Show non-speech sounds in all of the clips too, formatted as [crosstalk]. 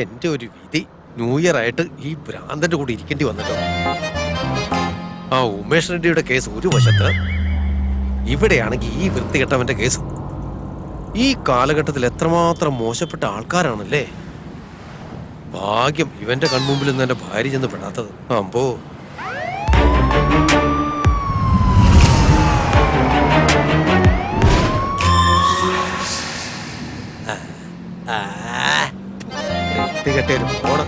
എന്റെ ഒരു വിധി ന്യൂ ഇയർ ആയിട്ട് ഈ ഭ്രാന്തന്റെ കൂടെ ഇരിക്കേണ്ടി വന്നല്ലോ ആ ഉമേഷ് റെഡ്ഡിയുടെ കേസ് ഒരു വശത്ത് ഇവിടെയാണെങ്കിൽ ഈ വൃത്തികെട്ടവന്റെ കേസ്. ഈ കാലഘട്ടത്തിൽ എത്രമാത്രം മോശപ്പെട്ട ആൾക്കാരാണല്ലേ? ഭാഗ്യം ഇവന്റെ കൺമുമ്പിൽ നിന്ന് എന്റെ ഭാര്യ ചെന്ന് പെടാത്തത്. അമ്പോ വൃത്തികെട്ടൊരു ഫോണ്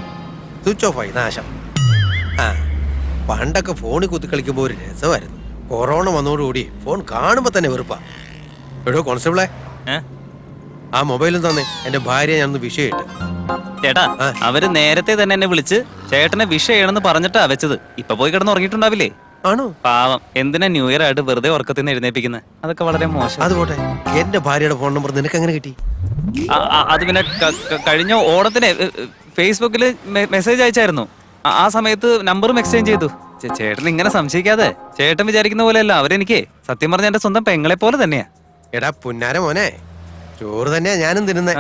സ്വിച്ച് ഓഫ് ആയി നാശം. ആ പണ്ടൊക്കെ ഫോണിൽ കുത്തി കളിക്കുമ്പോൾ ഒരു രസമായിരുന്നു. കൊറോണ വന്നതോടുകൂടി ഫോൺ കാണുമ്പോൾ തന്നെ വെറുപ്പാ. എടോ കോൺസ്റ്റബിളെ? ആ മൊബൈലും തന്നെ എന്റെ ഭാര്യ ഞാനൊന്ന് വിഷയിട്ട് ചേട്ടാ അവർ നേരത്തെ തന്നെ എന്നെ വിളിച്ച് ചേട്ടനെ വിഷയണെന്ന് പറഞ്ഞിട്ടാ വെച്ചത്. ഇപ്പൊ പോയി കിടന്ന് ഉറങ്ങിയിട്ടുണ്ടാവില്ലേ ആണോ? പാവം. എന്തിനാ ന്യൂ ഇയർ ആയിട്ട് വെറുതെ ഉറക്കത്തിൽ നിന്ന് എഴുന്നേപ്പിക്കുന്നത് അതൊക്കെ വളരെ മോശം. അത് പോട്ടെ എന്റെ ഭാര്യയുടെ ഫോൺ നമ്പർ നിനക്ക് എങ്ങനെ കിട്ടി? അത് പിന്നെ ക- ക- കഴിഞ്ഞ ഓണത്തിന് ഫേസ്ബുക്കിൽ മെസ്സേജ് അയച്ചായിരുന്നു. ആ- ആ സമയത്ത് നമ്പറും എക്സ്ചേഞ്ച് ചെയ്തു. ചേ- ചേട്ടൻ ഇങ്ങനെ സംശയിക്കാതെ. ചേട്ടൻ വിചാരിക്കുന്ന പോലെയല്ല അവരെനിക്ക്. സത്യം പറഞ്ഞ എന്റെ സ്വന്തം പെങ്ങളെ പോലെ തന്നെയാ. എടാ പുന്നാര മോനെ. ചോറ് തന്നെയാ ഞാനും തിന്നുന്നേ.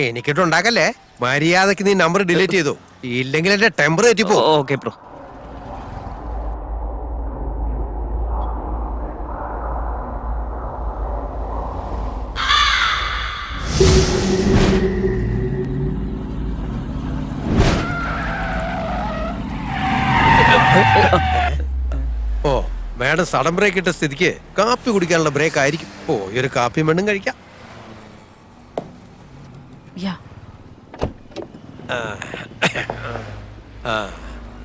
എനിക്കിട്ടുണ്ടാക്കല്ലേ? മര്യാദയ്ക്ക് നീ നമ്പർ ഡിലീറ്റ് ചെയ്തു. ഇല്ലെങ്കിൽ എന്റെ ടെമ്പർ തെറ്റിപ്പോ ഓക്കെ ബ്രോ ഓ മാഡം സഡൻ ബ്രേക്ക് ഇട്ട സ്ഥിതിക്ക് കാപ്പി കുടിക്കാനുള്ള ബ്രേക്ക് ആയിരിക്കും. ഓ ഈ ഒരു കാപ്പി മണ്ണും കഴിക്കാം.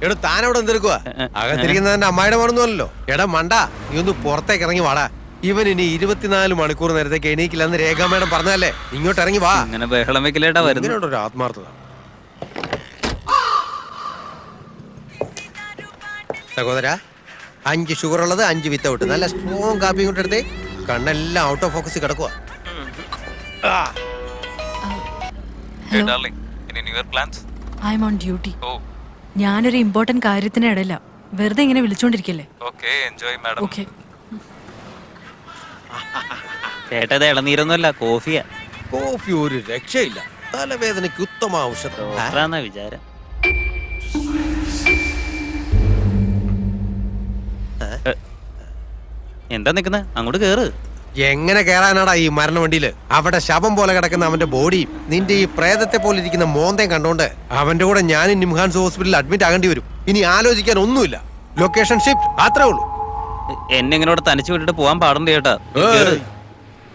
എടോ താനവിടെ എന്തെടുക്കുക അകത്തിരിക്കുന്നതിന്റെ അമ്മായിയുടെ മണന്നുവല്ലോ എടാ മണ്ട നീ ഒന്ന് പുറത്തേക്ക് ഇറങ്ങി വാടാ. ഇവൻ ഇനി ഇരുപത്തിനാല് മണിക്കൂർ നേരത്തേക്ക് എണീക്കില്ലെന്ന് രേഖാ മേഡം പറഞ്ഞല്ലേ ഇങ്ങോട്ട് ഇറങ്ങി വാ. അങ്ങനെ ബഹളം വെക്കലേട്ടാ വരുന്നു ഇങ്ങനെയുണ്ട് ഒരു ആത്മാർത്ഥത. സഹോദര അഞ്ച് ഷുഗർ ഉള്ളത് അഞ്ച് വിത്തൗട്ട് നല്ല സ്ട്രോങ് കാപ്പി ഇങ്ങോട്ട് എടുത്തേ. കണ്ണെല്ലാം ഔട്ട് ഓഫ് ഫോക്കസ് കിടക്കുക hello I'm on duty ഞാനൊരു ഇമ്പോർട്ടന്റ് കാര്യത്തിന് ഇടയില്ല വെറുതെ ഇങ്ങനെ വിളിച്ചോണ്ടിരിക്കല്ലേ? ഓക്കെ എൻജോയ് മാഡം ഓക്കെ ചേട്ടാ ഇത് ഇളനീരൊന്നുമല്ല കോഫിയാ. കോഫി ഒരു രക്ഷയില്ല. തലവേദനയ്ക്ക് ഉത്തമ ഔഷധം? വിചാരം. എന്താ നിക്കുന്നത് അങ്ങോട്ട് കേറ്. എങ്ങനെ കേറാനാടാ ഈ മരണ വണ്ടിയിൽ? അവിടെ ശവം പോലെ കിടക്കുന്ന അവന്റെ ബോഡിയും നിന്റെ ഈ പ്രേതത്തെ പോലെ ഇരിക്കുന്ന മോന്തയും കണ്ടോണ്ട് അവന്റെ കൂടെ ഞാൻ നിംഹാൻസ് ഹോസ്പിറ്റലിൽ അഡ്മിറ്റ് ആകേണ്ടി വരും. ഇനി ആലോചിക്കാൻ ഒന്നുമില്ല. ലൊക്കേഷൻ ഷിഫ്റ്റ് അത്രേ ഉള്ളൂ. എന്നെ ഇങ്ങനെ ഇവിടെ തനിച്ച് വിട്ടിട്ട് പോകാൻ പാടുണ്ട് ചേട്ടാ.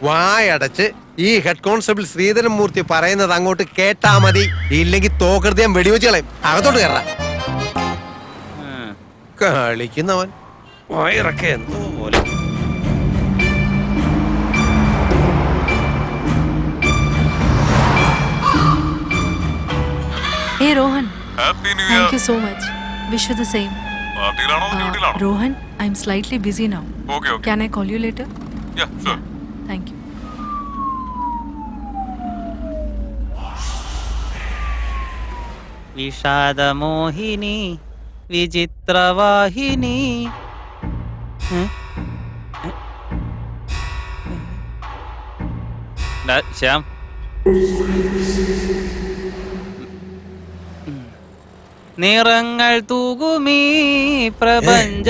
വായടച്ച് ഈ ഹെഡ് കോൺസ്റ്റബിൾ ശ്രീധരൻ മൂർത്തി പറയുന്നത് അങ്ങോട്ട് കേട്ടാ മതി. ഇല്ലെങ്കിൽ തോക്കെടുത്ത് ഞാൻ വെടിവെച്ച് കളയും. അകത്തോട്ട് കയറാം. കളിക്കുന്നവൻ. വയറൊക്കെ എന്തോ പോലെ. Happy new year thank you so much wish you the same പാർട്ടിയിലാണോ ഡ്യൂട്ടിയിലാണോ Rohan I'm slightly busy now okay okay can I call you later yeah sure thank you വിഷാദമോഹിനി വിചിത്രവാഹിനി. ശ്യാം. നിറങ്ങൾ തൂകുമീ പ്രപഞ്ച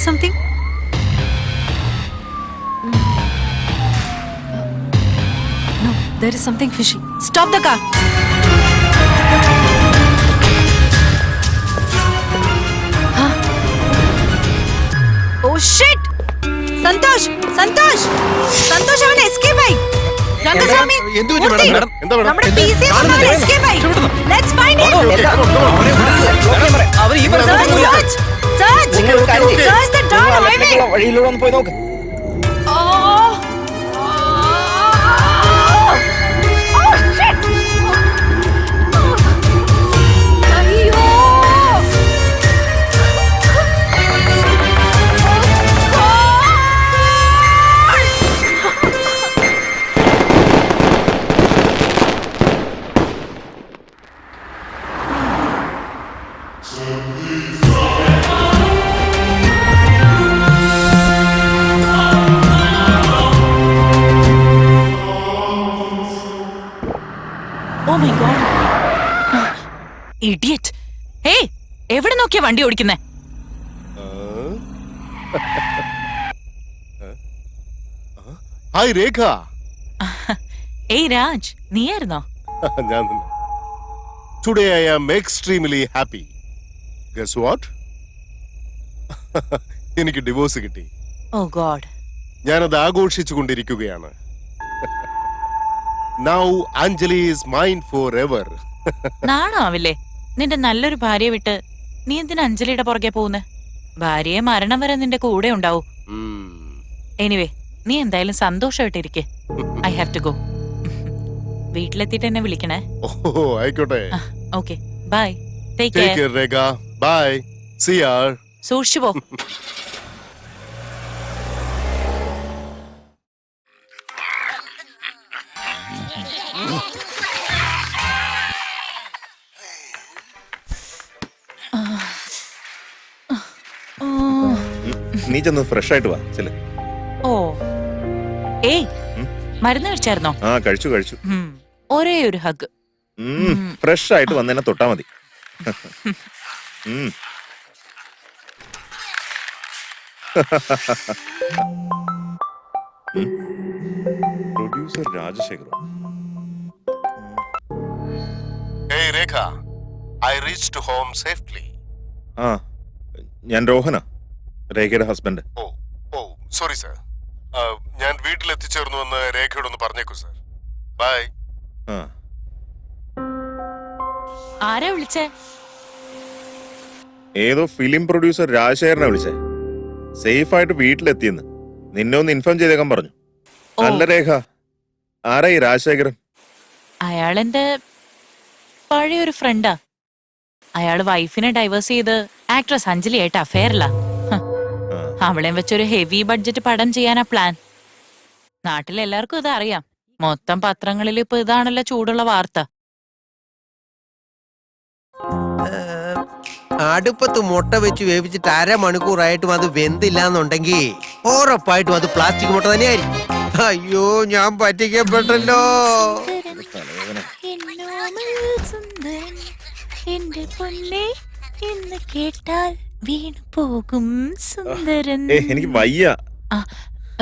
something? No, there is something fishy. Stop the car. Huh? Oh shit! Santosh! Santosh! Santosh, have an escape bike! എന്ത് പറ്റി മൂർത്തി, madam? എന്താ madam? നമ്മുടെ എന്ത്? PC കാണുന്നില്ല. escape ആയി. അവർ ഈ Search, search, search. Search the dark highway. വഴിയിലൂടെ ഒന്ന് പോയി നോക്ക് ഇഡിയറ്റ്. ഏയ് എവിടെ നോക്കിയാ വണ്ടി ഓടിക്കുന്നേ? ഹായ് രേഖ. ഏയ് രാജ് നീയായിരുന്നോ? ഞാൻ തന്നെ. Today I am extremely happy guess what എനിക്ക് ഡിവോഴ്സ് കിട്ടി. ഓ ഗോഡ് ഞാനത് ആഘോഷിച്ചു കൊണ്ടിരിക്കുകയാണ് now Anjali is mine for ever നാണോ ആവില്ലേ നിന്റെ നല്ലൊരു ഭാര്യയെ വിട്ട് നീ എന്തിനാ അഞ്ജലിയുടെ പുറകെ പോകുന്നേ? ഭാര്യയെ മരണം വരെ നിന്റെ കൂടെ ഉണ്ടാവും. എനിവേ നീ എന്തായാലും സന്തോഷമായിട്ടിരിക്കെ ഐ ഹാവ് ടു [laughs] ഗോ വീട്ടിലെത്തിയിട്ട് എന്നെ വിളിക്കണേ. ഓ ആയിക്കോട്ടെ. Okay bye take care Rekha. Bye C ആർ സൂക്ഷിച്ചു പോ. [laughs] നീ ചെന്ന് ഫ്രഷ് ആയിട്ട് വാ ചെൽ ഓ. ഏയ് മരുന്ന് കഴിച്ചായിരുന്നോ? ആ കഴിച്ചു കഴിച്ചു. ഉം. ഒരേ ഒരു ഹഗ്. ഫ്രഷ് ആയിട്ട് വന്നതിനെ തൊട്ടാ മതി. ഉം. Producer Rajasekharan Rekha I reach to home safely ആ ഞാൻ രോഹന. രേഖയുടെ husband oh oh sorry sir ഞാൻ വീട്ടിൽ എത്തിച്ചേർന്നു എന്ന് രേഖയോട് ഒന്ന് പറഞ്ഞേക്കൂ സർ ബൈ ആ. ആരാ വിളിച്ചേ? ഏതോ ഫിലിം പ്രൊഡ്യൂസർ രാജശേഖരനെ വിളിച്ചേ. സേഫ് ആയിട്ട് വീട്ടിലെത്തിയെന്ന്. നിന്നെ ഒന്ന് ഇൻഫോം ചെയ്തേക്കാൻ പറഞ്ഞു. ഓ. അല്ല രേഖ. ആരായി ഈ രാജശേഖരൻ അയാളെന്റെ പഴയൊരു ഫ്രണ്ടാ അയാൾ വൈഫിനെ ഡൈവേഴ്സ് ചെയ്ത് ആക്ട്രസ് അഞ്ജലിയായിട്ട് അഫെയറിലാ. അവളെയും വെച്ചൊരു ഹെവി ബഡ്ജറ്റ് പടം ചെയ്യാനാ പ്ലാൻ നാട്ടിലെല്ലാവർക്കും ഇത് അറിയാം മൊത്തം പത്രങ്ങളിൽ ഇപ്പൊ ഇതാണല്ലോ ചൂടുള്ള വാർത്ത. അടുപ്പത്ത് മുട്ട വെച്ച് വേവിച്ചിട്ട് അരമണിക്കൂറായിട്ടും അത് വെന്തില്ല എന്നുണ്ടെങ്കിൽ ഉറപ്പായിട്ടും അത് പ്ലാസ്റ്റിക് മുട്ട തന്നെയായിരിക്കും. അയ്യോ ഞാൻ പറ്റിക്കപ്പെട്ടല്ലോ. എന്റെ പൊന്നെ എന്ന് കേട്ടാൽ വീണു പോകും സുന്ദരൻ. ഏ എനിക്ക് വയ്യ.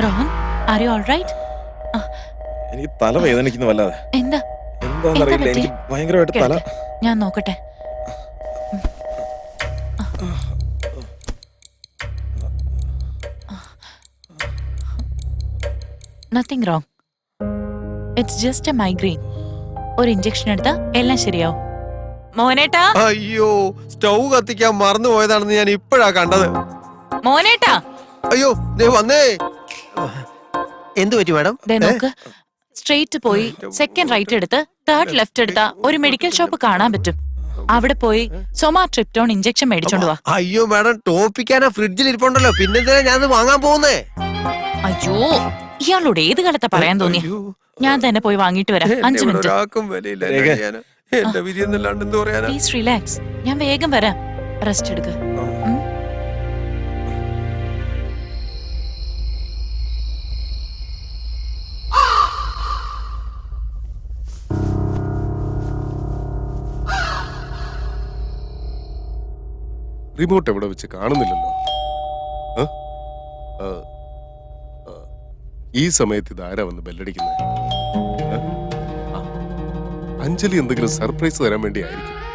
റോഹൻ ആർ യു ഓൾറൈറ്റ് എനിക്ക് തല വേദനിക്കുന്നു വല്ലാതെ. എന്താ? എന്താന്നറിയില്ല പറ്റി? എനിക്ക് ഭയങ്കരമായിട്ട് തല. കിടക്ക്. ഞാൻ നോക്കട്ടെ. Nothing wrong it's just a migraine ഒരു ഇഞ്ചക്ഷൻ എടുത്താ എല്ലാം ശരിയാവും. മോനേട്ടാ? അയ്യോ സ്റ്റൗ കത്തിക്കാൻ മറന്നു പോയതാണെന്ന് ഞാൻ ഇപ്പോഴാ കണ്ടത്. മോനേട്ടാ? അയ്യോ ദേ വന്നേ. എന്തു പറ്റി മാഡം? ദേ നോക്ക് സ്ട്രെയിറ്റ് പോയി സെക്കൻഡ് റൈറ്റ് എടുത്ത് തേർഡ് ലെഫ്റ്റ് എടുത്ത ഒരു മെഡിക്കൽ ഷോപ്പ് കാണാൻ പറ്റും. അവിടെ പോയി സൊമാ ട്രിപ്റ്റോൺ ഇഞ്ചക്ഷൻ മേടിച്ചോണ്ട് വാ. അയ്യോ മാഡം ടോപ്പിക്കാനാ ഫ്രിഡ്ജിൽ ഇരിപ്പുണ്ടല്ലോ. പിന്നെന്തിനാ ഞാൻ വാങ്ങാൻ പോകുന്നേ അയ്യോ ഇയാളോട് ഏത് കാലത്താ പറയാൻ തോന്നിയ? ഞാൻ തന്നെ പോയി വാങ്ങിയിട്ട് വരാം. അഞ്ചു മിനിറ്റ്. എന്റെ വിധി എന്നല്ലാണ്ട് എന്ത് പറയാനാ? പ്ലീസ് റിലാക്സ് ഞാൻ വേഗം വരാം. റെസ്റ്റ് എടുക്ക. റിമോട്ട് എവിടെ വെച്ച് കാണുന്നില്ലല്ലോ. ഈ സമയത്ത് ഇത് ആരാ വന്ന് ബെല്ലടിക്കുന്നത് അഞ്ജലി എന്തെങ്കിലും സർപ്രൈസ് തരാൻ വേണ്ടി ആയിരിക്കും